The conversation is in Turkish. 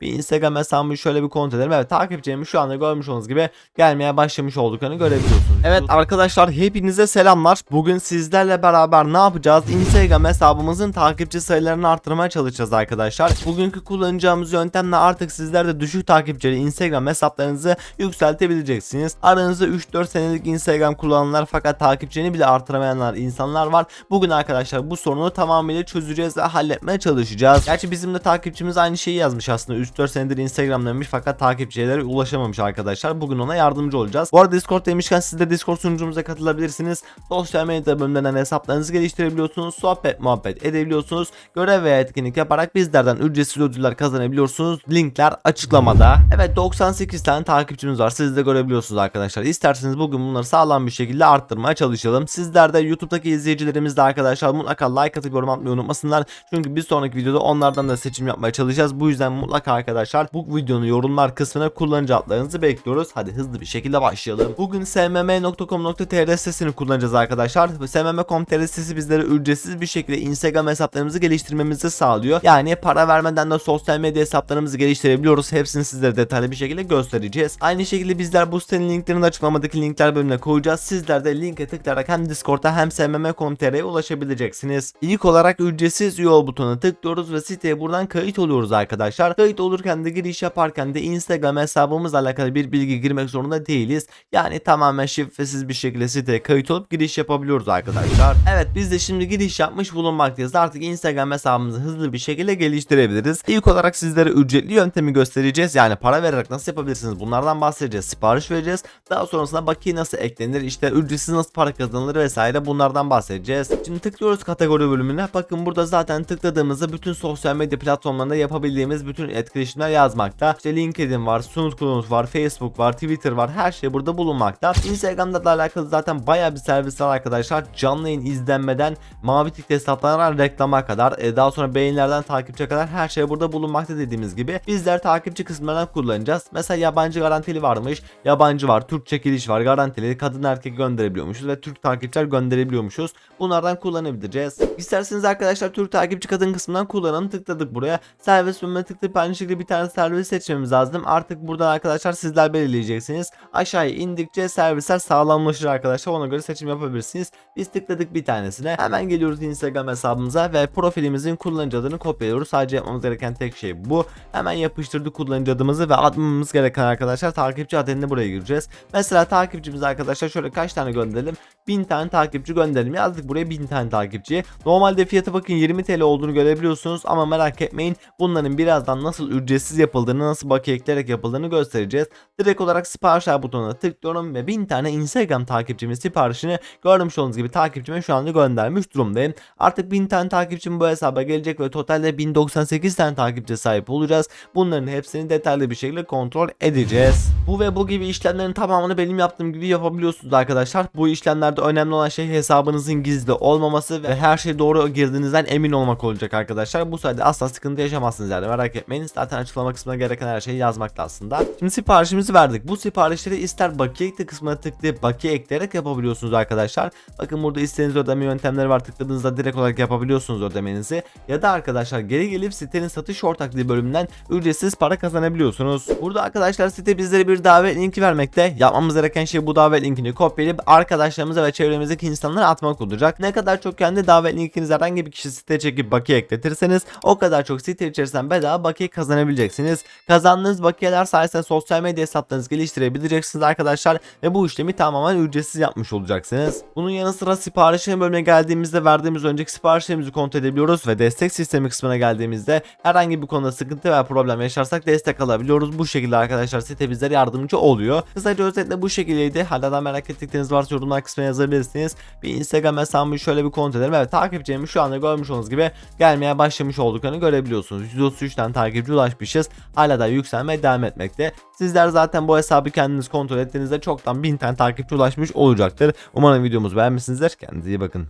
Bir Instagram hesabımı şöyle bir kontrol edelim. Evet takipçilerimi şu anda görmüş olduğunuz gibi gelmeye başlamış olduklarını görebiliyorsunuz. Evet arkadaşlar hepinize selamlar. Bugün sizlerle beraber ne yapacağız? Instagram hesabımızın takipçi sayılarını arttırmaya çalışacağız arkadaşlar. Bugünkü kullanacağımız yöntemle artık sizler de düşük takipçili Instagram hesaplarınızı yükseltebileceksiniz. Aranızda 3-4 senelik Instagram kullananlar fakat takipçini bile artıramayanlar insanlar var. Bugün arkadaşlar bu sorunu tamamıyla çözeceğiz ve halletmeye çalışacağız. Gerçi bizim de takipçimiz aynı şeyi yazmış aslında. 3-4 senedir Instagram'daymış fakat takipçilere ulaşamamış arkadaşlar. Bugün ona yardımcı olacağız. Bu arada Discord demişken siz de Discord sunucumuza katılabilirsiniz. Sosyal medya bölümlerinden hesaplarınızı geliştirebiliyorsunuz. Sohbet muhabbet edebiliyorsunuz. Görev veya etkinlik yaparak bizlerden ücretsiz ödüller kazanabiliyorsunuz. Linkler açıklamada. Evet 98 tane takipçimiz var. Siz de görebiliyorsunuz arkadaşlar. İsterseniz bugün bunları sağlam bir şekilde arttırmaya çalışalım. Sizler de YouTube'daki izleyicilerimiz de arkadaşlar mutlaka like atıp yorum atmayı unutmasınlar. Çünkü bir sonraki videoda onlardan da seçim yapmaya çalışacağız. Bu yüzden mutlaka arkadaşlar bu videonun yorumlar kısmına kullanıcı adlarınızı bekliyoruz. Hadi hızlı bir şekilde başlayalım. Bugün smm.com.tr sitesini kullanacağız arkadaşlar. smm.com.tr sitesi bizlere ücretsiz bir şekilde Instagram hesaplarımızı geliştirmemizi sağlıyor. Yani para vermeden de sosyal medya hesaplarımızı geliştirebiliyoruz. Hepsini sizlere detaylı bir şekilde göstereceğiz. Aynı şekilde bizler bu sitenin linklerini açıklamadaki linkler bölümüne koyacağız. Sizler de linke tıklayarak hem Discord'a hem smm.com.tr'ye ulaşabileceksiniz. İlk olarak ücretsiz üye butonuna tıklıyoruz ve siteye buradan kayıt oluyoruz arkadaşlar. Kayıt olurken de giriş yaparken de Instagram hesabımızla alakalı bir bilgi girmek zorunda değiliz. Yani tamamen şifresiz bir şekilde siteye kayıt olup giriş yapabiliyoruz arkadaşlar. Evet biz de şimdi giriş yapmış bulunmaktayız. Artık Instagram hesabımızı hızlı bir şekilde geliştirebiliriz. İlk olarak sizlere ücretli yöntemi göstereceğiz. Yani para vererek nasıl yapabilirsiniz bunlardan bahsedeceğiz. Sipariş vereceğiz. Daha sonrasında bakiye nasıl eklenir işte ücretsiz nasıl para kazanılır vesaire bunlardan bahsedeceğiz. Şimdi tıklıyoruz kategori bölümüne. Bakın burada zaten tıkladığımızda bütün sosyal medya platformlarında yapabildiğimiz bütün etkileşimler yazmakta. İşte LinkedIn var, SoundCloud var, Facebook var, Twitter var. Her şey burada bulunmakta. Instagram'da da alakalı zaten baya bir servis var arkadaşlar. Canlı yayın izlenmeden mavi tik hesaplardan reklama kadar e, daha sonra beğenilerden takipçiye kadar her şey burada bulunmakta dediğimiz gibi. Bizler takipçi kısımlarından kullanacağız. Mesela yabancı garantili varmış. Yabancı var, Türk çekiliş var, garantili kadın erkek gönderebiliyormuşuz ve Türk takipçiler gönderebiliyormuşuz. Bunlardan kullanabileceğiz. İsterseniz arkadaşlar Türk takipçi kadın kısmından kullanalım. Tıkladık buraya. Servis bölümüne tıklayıp aynı şekilde bir tane servis seçmemiz lazım. Artık buradan arkadaşlar sizler belirleyeceksiniz. Aşağıya indikçe servisler sağlamlaşır arkadaşlar. Ona göre seçim yapabilirsiniz. Biz tıkladık bir tanesine. Hemen geliyoruz Instagram hesabımıza ve profilimizin kullanıcı adını kopyalıyoruz. Sadece yapmamız gereken tek şey bu. Hemen yapıştırdık kullanıcı adımızı ve atmamız gereken arkadaşlar takipçi adını buraya gireceğiz. Mesela takipçimiz arkadaşlar şöyle kaç tane gönderelim? 1000 tane takipçi gönderelim. Yazdık buraya 1000 tane takipçi. Normalde fiyatı bakın 20 TL olduğunu görebiliyorsunuz ama merak etmeyin. Bunların birazdan nasıl ücretsiz yapıldığını, nasıl bakiye ekleyerek yapıldığını göstereceğiz. Direkt olarak siparişler butonuna tıklıyorum ve 1000 tane Instagram takipçimin siparişini görmüş olduğunuz gibi takipçime şu anda göndermiş durumdayım. Artık 1000 tane takipçim bu hesaba gelecek ve totalde 1098 tane takipçi sahip olacağız. Bunların hepsini detaylı bir şekilde kontrol edeceğiz. Bu ve bu gibi işlemlerin tamamını benim yaptığım gibi yapabiliyorsunuz arkadaşlar. Bu işlemlerde önemli olan şey hesabınızın gizli olmaması ve her şey doğru girdiğinizden emin olmak olacak arkadaşlar. Bu sayede asla sıkıntı yaşamazsınız yani merak etmeyin. Zaten açıklama kısmına gereken her şeyi yazmakta aslında. Şimdi siparişimizi verdik. Bu siparişleri ister bakiye ekle kısmına tıklayıp bakiye ekleyerek yapabiliyorsunuz arkadaşlar. Bakın burada istediğiniz ödeme yöntemleri var. Tıkladığınızda direkt olarak yapabiliyorsunuz ödemenizi. Ya da arkadaşlar geri gelip sitenin satış ortaklığı bölümünden ücretsiz para kazanabiliyorsunuz. Burada arkadaşlar site bizlere bir davet linki vermekte. Yapmamız gereken şey bu davet linkini kopyalayıp arkadaşlarımıza ve çevremizdeki insanlara atmak olacak. Ne kadar çok kendi davet linkinizi herhangi bir kişi siteye çekip bakiye ekletirseniz o kadar çok site içerisinden bedava bakiye kazanabileceksiniz. Kazandığınız bakiyeler sayesinde sosyal medya hesaplarınızı geliştirebileceksiniz arkadaşlar ve bu işlemi tamamen ücretsiz yapmış olacaksınız. Bunun yanı sıra siparişlerin bölümüne geldiğimizde verdiğimiz önceki siparişlerimizi kontrol edebiliyoruz ve destek sistemi kısmına geldiğimizde herhangi bir konuda sıkıntı veya problem yaşarsak destek alabiliyoruz. Bu şekilde arkadaşlar site bizlere yardımcı oluyor. Kısaca özetle bu şekildeydi. Hala da merak ettikleriniz varsa yorumlar kısmına yazabilirsiniz. Bir Instagram hesabımı şöyle bir kontrol edelim. Evet takipçilerimi şu anda görmüş olduğunuz gibi gelmeye başlamış olduklarını görebiliyorsunuz. 133 tane takipçi ulaşmışız. Hala da yükselmeye devam etmekte. Sizler zaten bu hesabı kendiniz kontrol ettiğinizde çoktan 1000 tane takipçi ulaşmış olacaktır. Umarım videomuzu beğenmişsinizdir. Kendinize iyi bakın.